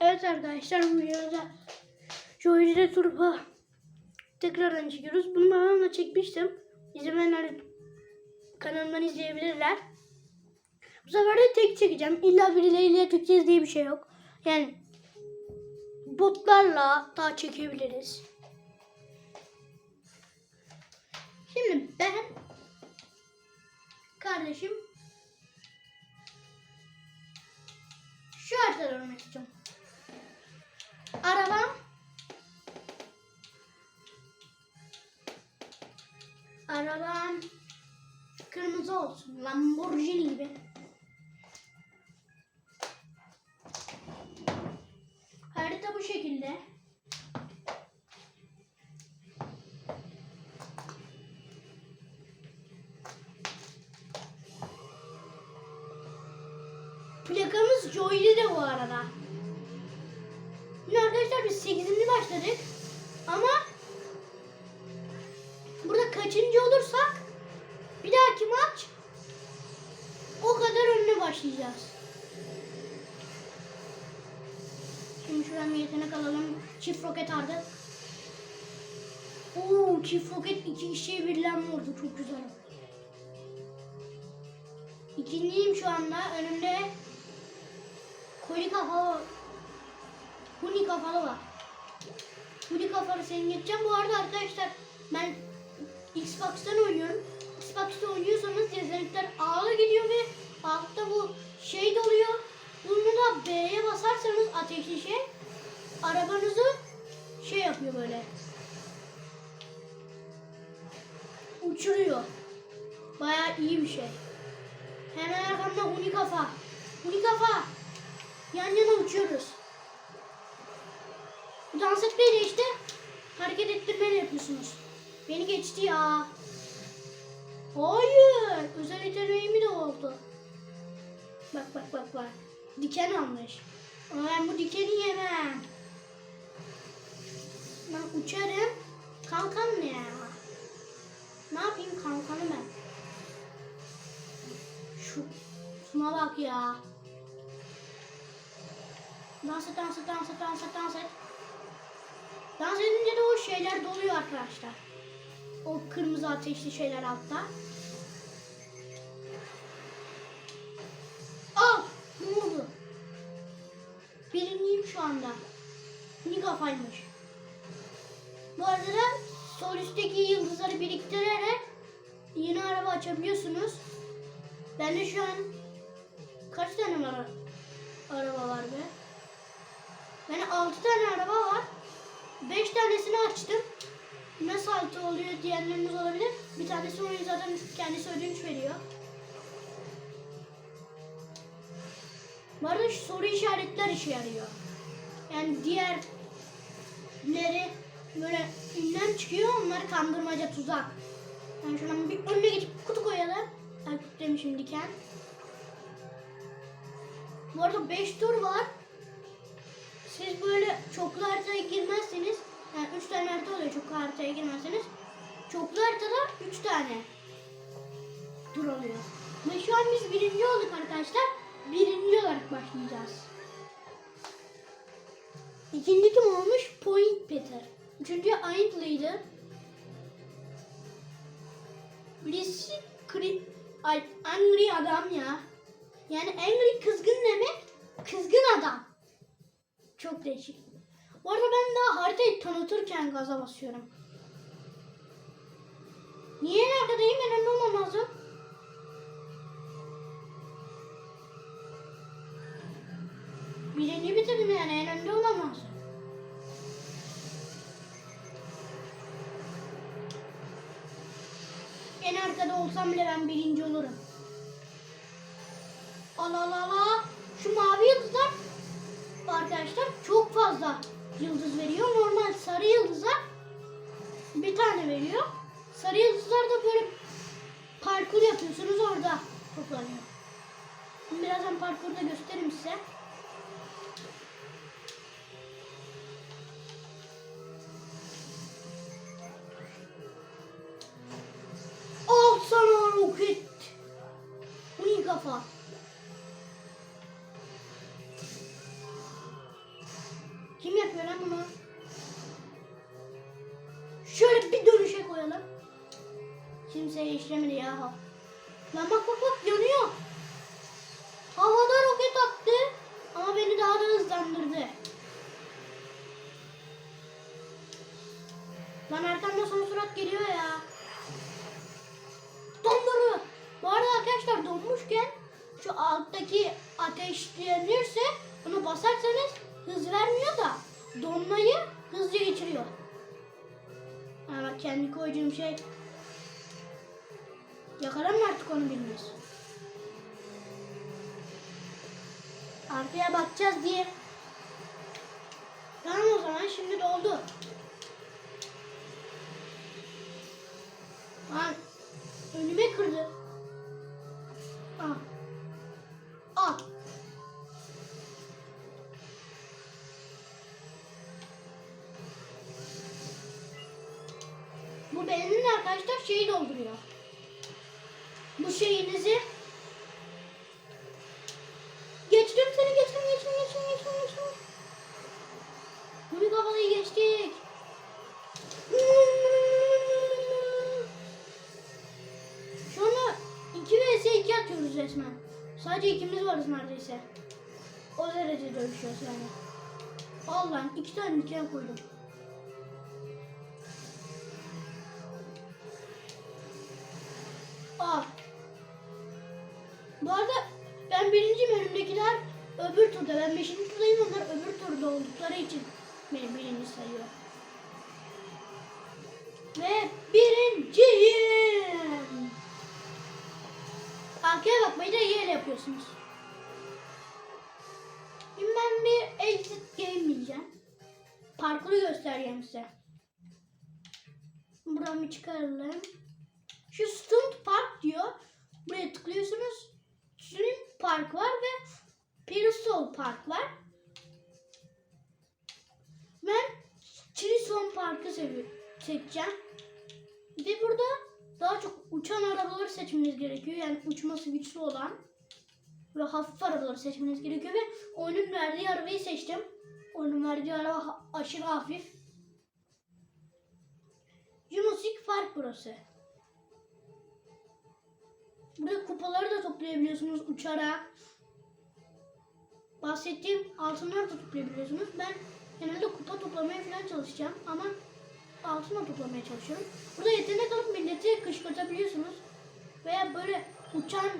Evet arkadaşlar bu videoda Joy'de Turpa tekrardan çekiyoruz. Bunu babamla çekmiştim. İzlemeyenler kanalımdan izleyebilirler. Bu sefer de tek çekeceğim. İlla birileriyle çekeceğiz diye bir şey yok. Yani botlarla daha çekebiliriz. Şimdi ben kardeşim şu haritadan oynamak. Arabam Arabam kırmızı olsun. Lamborghini gibi. Harita bu şekilde. Plakamız Joy'li de bu arada. Şimdi arkadaşlar biz 8. başladık. Ama burada kaçıncı olursak bir dahaki maç o kadar önüne başlayacağız. Şimdi şuradan bir yetenek alalım. Çift roket aldık. Oo, çift roket iki kişiye birden vurdu. Çok güzel. İkinciyim şu anda. Önümde koli kafalı Huni kafalı var. Huni kafalı seni geçeceğim. Bu arada arkadaşlar ben Xbox'tan oynuyorum. Xbox'ta oynuyorsanız yetenekler A'la gidiyor ve altta bu şey doluyor. Bunu da B'ye basarsanız ateşli şey arabanızı şey yapıyor böyle. Uçuruyor. Bayağı iyi bir şey. Hemen arkamda Huni kafa. Huni kafa. Yan yana uçuyoruz. Etmeyle işte hareket ettirmeyle yapıyorsunuz. Beni geçti ya. Hayır. Özel yeteneğimi de oldu. Bak bak bak bak. Diken almış. Ama ben bu dikeni yemem. Ben uçarım. Kalkan ne ya? Ne yapayım kalkanı ben? Şu, şuna bak ya. Dans et, dans et, dans et, dans et, dans et. Dans edince de o şeyler doluyor arkadaşlar. O kırmızı ateşli şeyler altta. Al! Ne oldu? Birinciyim şu anda. Ne kafaymış. Bu arada da sol üstteki yıldızları biriktirerek yeni araba açabiliyorsunuz. Bende şu an kaç tane var araba var be? Benim 6 tane araba var. 5 tanesini açtım. Nasıl altı oluyor diyenleriniz olabilir. Bir tanesi oyun zaten kendisi ödünç veriyor. Bu arada soru işaretler işe yarıyor. Yani diğerleri böyle ünlem çıkıyor. Onlar kandırmaca tuzak. Yani şuradan bir önüne geçip kutu koyalım. Takip demişim diken. Bu arada 5 tur var. Siz böyle çoklu haritaya girmezseniz, yani 3 tane harita oluyor çoklu haritaya girmezseniz, çoklu haritada 3 tane tur oluyor. Ve şu an biz birinci olduk arkadaşlar. Birinci olarak başlayacağız. İkinci kim olmuş? Point Peter. Üçüncü Aintley'di. Birisi kri, ay, angry adam ya. Yani angry kızgın demek, kızgın adam. Çok değişik. Bu arada ben daha haritayı tanıtırken gaza basıyorum. Niye? Ben önde olmam lazım. Birinci bitirdim yani en önde olmam. En arkada olsam bile ben birinci olurum. Ala ala ala. Şu mavi yıldızlar arkadaşlar çok fazla yıldız veriyor. Normal sarı yıldıza bir tane veriyor. Sarı yıldızlar da böyle parkur yapıyorsunuz orada toplanıyor. Birazdan parkurda gösteririm size. Şu alttaki ateşlenirse bunu basarsanız hız vermiyor da donmayı hızlı geçiriyor. Bak kendi koyduğum şey Yakalarım artık onu bilmez. Arkaya bakacağız diye. Tamam o zaman şimdi doldu. Lan şeyi dolduruyor. Bu şeyinizi Geçtim seni geçtim geçtim geçtim geçtim geçtim. Komik havalıyı geçtik. Şu anda 2 vs 2 atıyoruz resmen. Sadece ikimiz varız neredeyse. O derece dövüşüyoruz yani. Al lan iki tane ikiye koydum. Sayıyor. Ve birinciyim. Arkaya bakmayı da iyi ele yapıyorsunuz. Şimdi ben bir exit game diyeceğim. Parkuru göstereceğim size. Bir çıkaralım. Şu Stunt Park diyor. Buraya tıklıyorsunuz. Stream Park var ve Pirasol Park var. Ben Trison Park'ı. Seçeceğim. Ve burada daha çok uçan arabaları seçmeniz gerekiyor. Yani uçması güçlü olan ve hafif arabaları seçmeniz gerekiyor ve oyunun verdiği arabayı seçtim. Oyunun verdiği araba aşırı hafif. Jurassic Park burası. Burada kupaları da toplayabiliyorsunuz uçarak. Bahsettiğim altınları da toplayabiliyorsunuz. Ben genelde kupa toplamaya falan çalışacağım ama altın da toplamaya çalışıyorum. Burada yetenek alıp milleti kışkırtabiliyorsunuz. Veya böyle uçan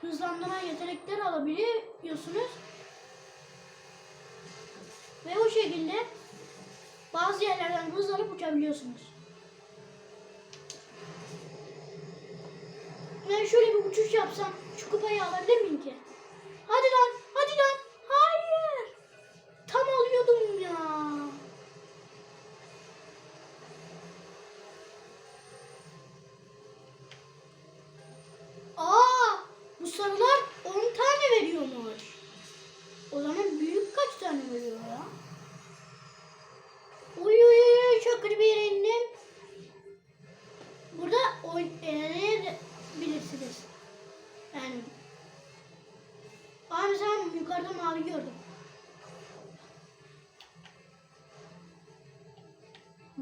hızlandıran yetenekler alabiliyorsunuz. Ve o şekilde bazı yerlerden hız alıp uçabiliyorsunuz. Ben şöyle bir uçuş yapsam şu kupayı alabilir miyim ki? Hadi lan.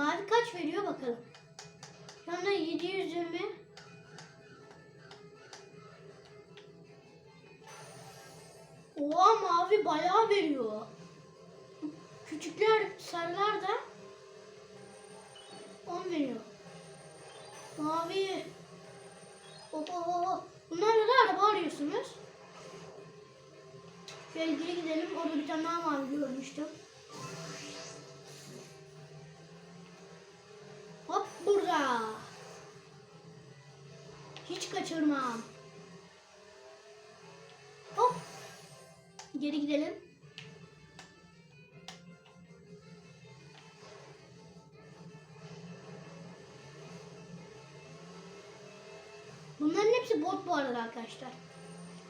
Mavi kaç veriyor bakalım. Şu anda 720. Oha mavi bayağı veriyor. Küçükler sarılar da 10 veriyor. Mavi. Oho. Bunlarla da araba arıyorsunuz. Şöyle geri gidelim. Orada bir tane daha mavi görmüştüm. Hiç kaçırmam. Hop. Geri gidelim. Bunların hepsi bot bu arada arkadaşlar.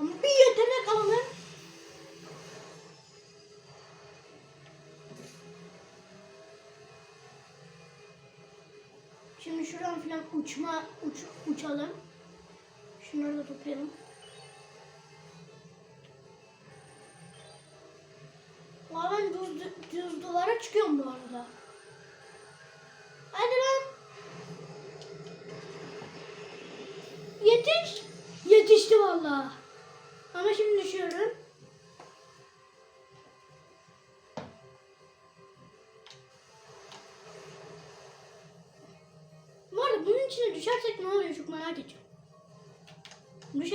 Ama bir yetenek alalım. Şimdi şuradan filan uçma uç, uçalım. Şunları da toplayalım. Aa ben düz, düz duvara çıkıyorum bu arada. Hadi lan. Yetiş. Yetişti vallahi. Ama şimdi düşüyorum. Bu arada bunun içine düşersek ne oluyor çok merak ediyorum. 不是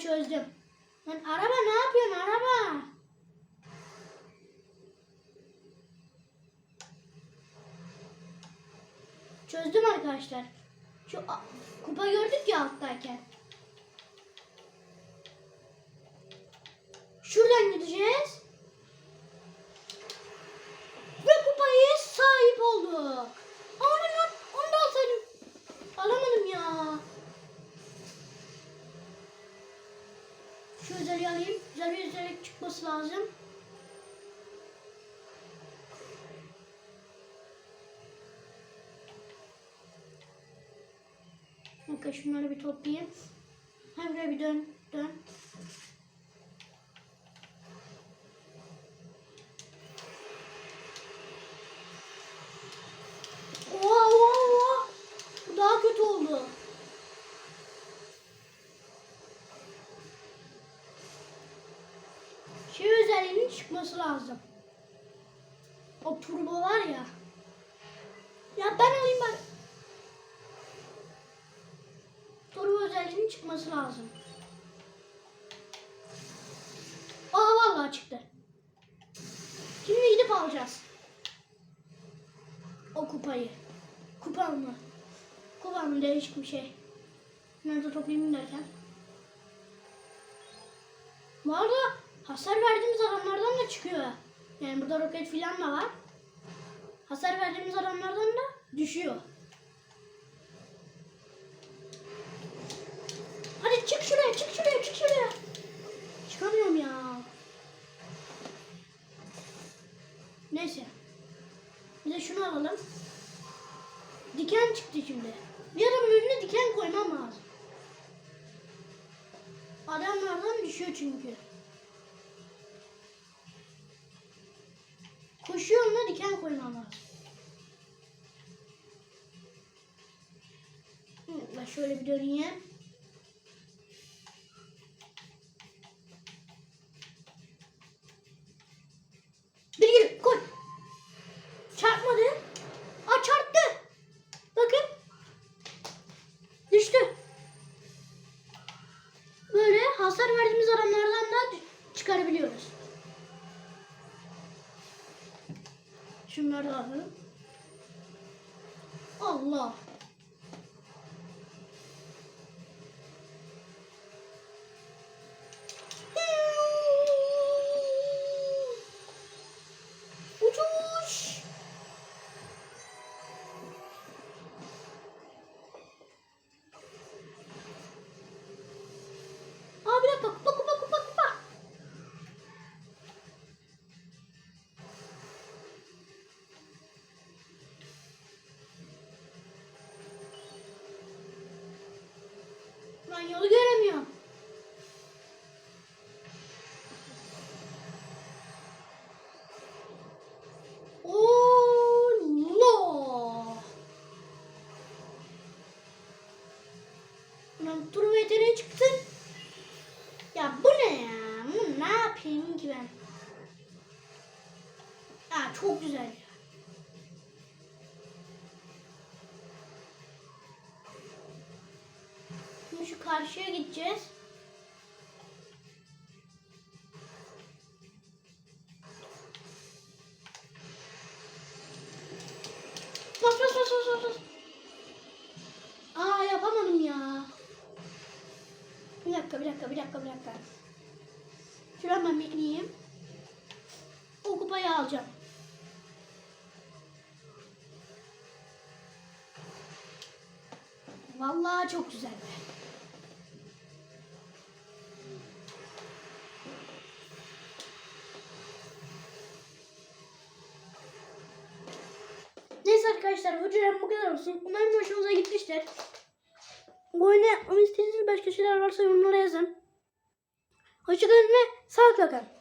çözdüm. Lan araba ne yapıyorsun araba? Çözdüm arkadaşlar. Şu kupa gördük ya alttayken. Şuradan gideceğiz. Ve kupayı sahip olduk. Ama lan onu da alsaydım. Alamadım ya. Şu özelliği alayım. Güzel bir çıkması lazım. Bakın şunları bir toplayayım. Hem buraya bir dön, dön. Oha oha oha. Bu daha kötü oldu. Şey özelliğinin çıkması lazım. O turbo var ya. Ya ben alayım ben. Turbo özelliğinin çıkması lazım. Aa vallahi çıktı. Şimdi gidip alacağız. O kupayı. Kupa mı? Kupa mı değişik bir şey. Nerede toplayayım derken. Bu arada hasar verdiğimiz adamlardan da çıkıyor. Yani burada roket filan da var. Hasar verdiğimiz adamlardan da düşüyor. Lazım. Hı, Ben şöyle bir döneyim. Alalım. Allah. Yapayım ki ben? Ha çok güzel. Şimdi şu karşıya gideceğiz. Vallahi çok güzel be. Neyse arkadaşlar videom bu kadar olsun. Umarım hoşunuza gitmiştir. Bu oyuna istediğiniz başka şeyler varsa yorumlara yazın. Hoşçakalın ve sağlıkla kalın.